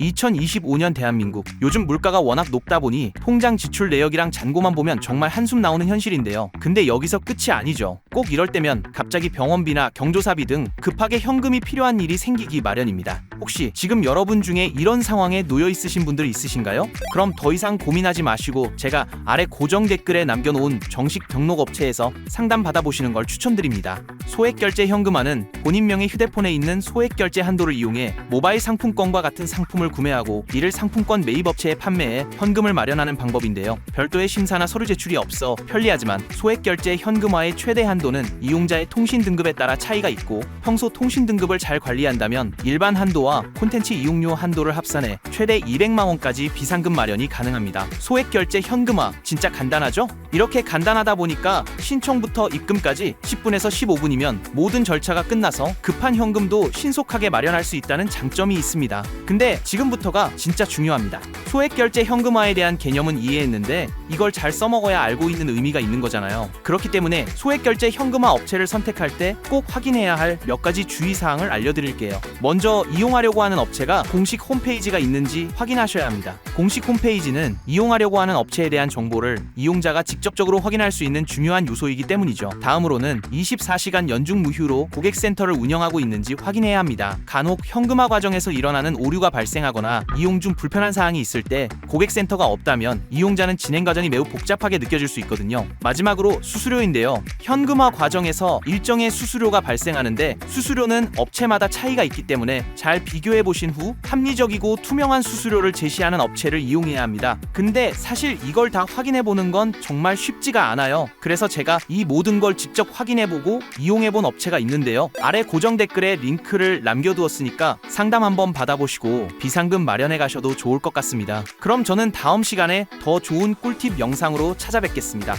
2025년 대한민국 요즘 물가가 워낙 높다 보니 통장 지출 내역이랑 잔고만 보면 정말 한숨 나오는 현실인데요. 근데 여기서 끝이 아니죠. 꼭 이럴 때면 갑자기 병원비나 경조사비 등 급하게 현금이 필요한 일이 생기기 마련입니다. 혹시 지금 여러분 중에 이런 상황에 놓여 있으신 분들 있으신가요? 그럼 더 이상 고민하지 마시고 제가 아래 고정 댓글에 남겨놓은 정식 등록 업체에서 상담 받아보시는 걸 추천드립니다. 소액결제 현금화는 본인 명의 휴대폰에 있는 소액결제 한도를 이용해 모바일 상품권과 같은 상품을 구매하고 이를 상품권 매입업체에 판매해 현금을 마련하는 방법인데요. 별도의 심사나 서류 제출이 없어 편리하지만 소액 결제 현금화의 최대 한도는 이용자의 통신 등급에 따라 차이가 있고 평소 통신 등급을 잘 관리한다면 일반 한도와 콘텐츠 이용료 한도를 합산해 최대 200만 원까지 비상금 마련이 가능합니다. 소액 결제 현금화 진짜 간단하죠? 이렇게 간단하다 보니까 신청부터 입금까지 10분에서 15분이면 모든 절차가 끝나서 급한 현금도 신속하게 마련할 수 있다는 장점이 있습니다. 근데 지금 부터가 진짜 중요합니다. 소액 결제 현금화에 대한 개념은 이해했는데 이걸 잘 써먹어야 알고 있는 의미가 있는 거잖아요. 그렇기 때문에 소액 결제 현금화 업체를 선택할 때 꼭 확인해야 할 몇 가지 주의 사항을 알려드릴게요. 먼저 이용하려고 하는 업체가 공식 홈페이지가 있는지 확인하셔야 합니다. 공식 홈페이지는 이용하려고 하는 업체에 대한 정보를 이용자가 직접적으로 확인할 수 있는 중요한 요소이기 때문이죠. 다음으로는 24시간 연중 무휴로 고객센터를 운영하고 있는지 확인해야 합니다. 간혹 현금화 과정에서 일어나는 오류가 발생하 거나 이용 중 불편한 사항이 있을 때 고객센터가 없다면 이용자는 진행 과정이 매우 복잡하게 느껴질 수 있거든요. 마지막으로 수수료인데요. 현금화 과정에서 일정의 수수료가 발생하는데 수수료는 업체마다 차이가 있기 때문에 잘 비교해 보신 후 합리적이고 투명한 수수료를 제시하는 업체를 이용해야 합니다. 근데 사실 이걸 다 확인해 보는 건 정말 쉽지가 않아요. 그래서 제가 이 모든 걸 직접 확인해 보고 이용해 본 업체가 있는데요. 아래 고정 댓글에 링크를 남겨두었으니까 상담 한번 받아보시고 비 상금 마련해 가셔도 좋을 것 같습니다. 그럼 저는 다음 시간에 더 좋은 꿀팁 영상으로 찾아뵙겠습니다.